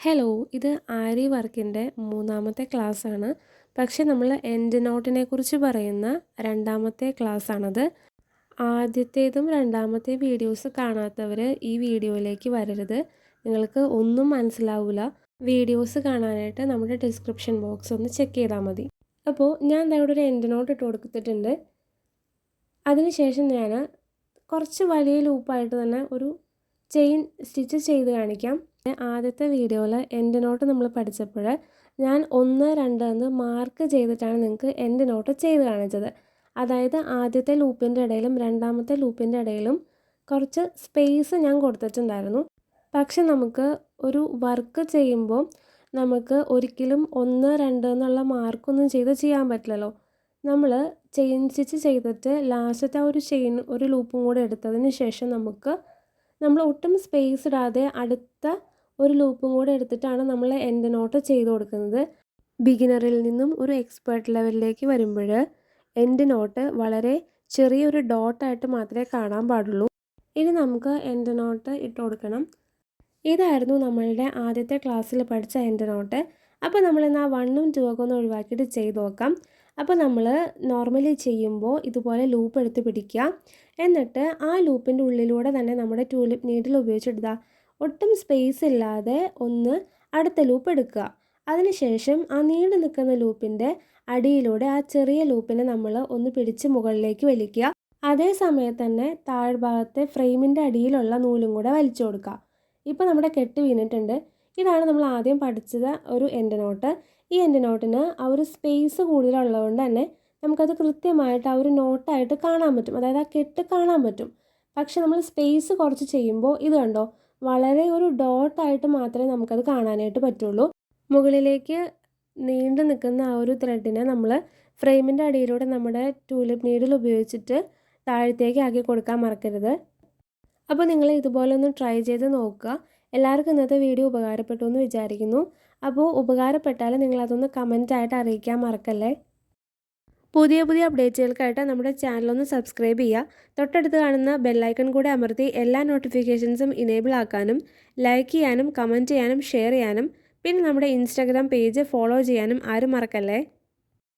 Hello ഇത് ആരി വർക്കിന്റെ മൂന്നാമത്തെ ക്ലാസ് ആണ് പക്ഷെ നമ്മൾ എൻഡ് നോട്ടിനെ കുറിച്ച് പറയുന്ന രണ്ടാമത്തെ ക്ലാസ് ക്ലാസ്സാണത്. ആദ്യത്തേതും രണ്ടാമത്തെ വീഡിയോസ് കാണാത്തവർ ഈ വീഡിയോയിലേക്ക് വരരുത്. നിങ്ങൾക്ക് ഒന്നും മനസ്സിലാവില്ല വീഡിയോസ് കാണാനായിട്ട് നമ്മുടെ ഡിസ്ക്രിപ്ഷൻ ബോക്സ് ഒന്ന് ചെക്ക് ചെയ്താൽ മതി. അപ്പോൾ ഞാൻ ഇവിടെ ഒരു എൻഡ് നോട്ട് ഇട്ട് കൊടുത്തിട്ടുണ്ട്. അതിനുശേഷം ഞാൻ കുറച്ച് വലിയ ലൂപ്പായിട്ട് തന്നെ ഒരു ചെയിൻ സ്റ്റിച്ച് ചെയ്ത് കാണിക്കാം. ആദ്യത്തെ വീഡിയോയിൽ എന്റെ നോട്ട് നമ്മൾ പഠിച്ചപ്പോൾ ഞാൻ ഒന്ന് രണ്ട് എന്ന് മാർക്ക് ചെയ്തിട്ടാണ് നിങ്ങൾക്ക് എന്റെ നോട്ട് ചെയ്ത് കാണിച്ചത്. അതായത് ആദ്യത്തെ ലൂപ്പിന്റെ ഇടയിലും രണ്ടാമത്തെ ലൂപ്പിന്റെ ഇടയിലും കുറച്ച് സ്പേസ് ഞാൻ കൊടുത്തിട്ടുണ്ടായിരുന്നു. പക്ഷെ നമുക്ക് ഒരു വർക്ക് ചെയ്യുമ്പോൾ നമുക്ക് ഒരിക്കലും ഒന്ന് രണ്ട് എന്നുള്ള മാർക്കൊന്നും ചെയ്ത് ചെയ്യാൻ പറ്റില്ലല്ലോ. നമ്മൾ ചെയിൻ സ്റ്റിച്ച് ചെയ്തിട്ട് ലാസ്റ്റത്തെ ഒരു ചെയിൻ ഒരു ലൂപ്പും കൂടെ എടുത്തതിന് ശേഷം നമുക്ക് നമ്മൾ ഒട്ടും സ്പേസ് ഇടാതെ അടുത്ത ഒരു ലൂപ്പും കൂടെ എടുത്തിട്ടാണ് നമ്മൾ എൻഡ് നോട്ട് ചെയ്ത് കൊടുക്കുന്നത്. ബിഗിനറിൽ നിന്നും ഒരു എക്സ്പേർട്ട് ലെവലിലേക്ക് വരുമ്പോൾ എൻഡ് നോട്ട് വളരെ ചെറിയൊരു ഡോട്ടായിട്ട് മാത്രമേ കാണാൻ പാടുള്ളൂ. ഇനി നമുക്ക് എൻഡ് നോട്ട് ഇട്ട് കൊടുക്കണം. ഇതായിരുന്നു നമ്മളുടെ ആദ്യത്തെ ക്ലാസ്സിൽ പഠിച്ച എൻഡ് നോട്ട് അപ്പോൾ നമ്മളിന്ന് ആ വണ്ണും ടു ഒക്കെ ഒന്ന് ഒഴിവാക്കിയിട്ട് ചെയ്ത് നോക്കാം. അപ്പോൾ നമ്മൾ നോർമലി ചെയ്യുമ്പോൾ ഇതുപോലെ ലൂപ്പ് എടുത്ത് പിടിക്കുക. എന്നിട്ട് ആ ലൂപ്പിന്റെ ഉള്ളിലൂടെ തന്നെ നമ്മുടെ ട്യൂലിപ്പ് നീഡിൽ ഉപയോഗിച്ചെടുക്കുക ഒട്ടും സ്പേസ് ഇല്ലാതെ ഒന്ന് അടുത്ത ലൂപ്പ് എടുക്കുക. അതിനുശേഷം ആ നീണ്ടു നിൽക്കുന്ന ലൂപ്പിന്റെ അടിയിലൂടെ ആ ചെറിയ ലൂപ്പിനെ നമ്മൾ ഒന്ന് പിടിച്ച് മുകളിലേക്ക് വലിക്കുക. അതേ സമയത്ത് തന്നെ താഴ്ഭാഗത്തെ ഫ്രെയിമിന്റെ അടിയിലുള്ള നൂലും കൂടെ വലിച്ചു കൊടുക്കുക. ഇപ്പോൾ നമ്മുടെ കെട്ട് വീണിട്ടുണ്ട്. ഇതാണ് നമ്മൾ ആദ്യം പഠിച്ചത് ഒരു എൻഡ് നോട്ട് ഈ എൻഡ് നോട്ടിന് ആ ഒരു സ്പേസ് കൂടുതലുള്ളതുകൊണ്ട് തന്നെ നമുക്കത് കൃത്യമായിട്ട് ആ ഒരു നോട്ടായിട്ട് കാണാൻ പറ്റും. അതായത് ആ കെട്ട് കാണാൻ പറ്റും. പക്ഷെ നമ്മൾ സ്പേസ് കുറച്ച് ചെയ്യുമ്പോൾ ഇത് കണ്ടോ? വളരെ ഒരു ഡോട്ടായിട്ട് മാത്രമേ നമുക്കത് കാണാനായിട്ട് പറ്റുള്ളൂ. മുകളിലേക്ക് നീണ്ടു നിൽക്കുന്ന ആ ഒരു ത്രെഡിനെ നമ്മൾ ഫ്രെയിമിന്റെ അടിയിലൂടെ നമ്മുടെ ടൂലിപ്പ് നീഡിൽ ഉപയോഗിച്ചിട്ട് താഴത്തേക്ക് ആക്കി കൊടുക്കാൻ മറക്കരുത്. അപ്പോൾ നിങ്ങൾ ഇതുപോലെ ഒന്ന് ട്രൈ ചെയ്ത് നോക്കുക. എല്ലാവർക്കും ഇന്നത്തെ വീഡിയോ ഉപകാരപ്പെട്ടു എന്ന് വിചാരിക്കുന്നു. അപ്പോൾ ഉപകാരപ്പെട്ടാൽ നിങ്ങളതൊന്ന് കമന്റായിട്ട് അറിയിക്കാൻ മറക്കല്ലേ? പുതിയ പുതിയ അപ്ഡേറ്റുകൾക്കായിട്ട് നമ്മുടെ ചാനലൊന്ന് സബ്സ്ക്രൈബ് ചെയ്യുക. തൊട്ടടുത്ത് കാണുന്ന ബെല്ലൈക്കൺ കൂടെ അമർത്തി എല്ലാ നോട്ടിഫിക്കേഷൻസും ഇനേബിൾ ആക്കാനും ലൈക്ക് ചെയ്യാനും കമന്റ് ചെയ്യാനും ഷെയർ ചെയ്യാനും പിന്നെ നമ്മുടെ ഇൻസ്റ്റാഗ്രാം പേജ് ഫോളോ ചെയ്യാനും ആരും മറക്കല്ലേ?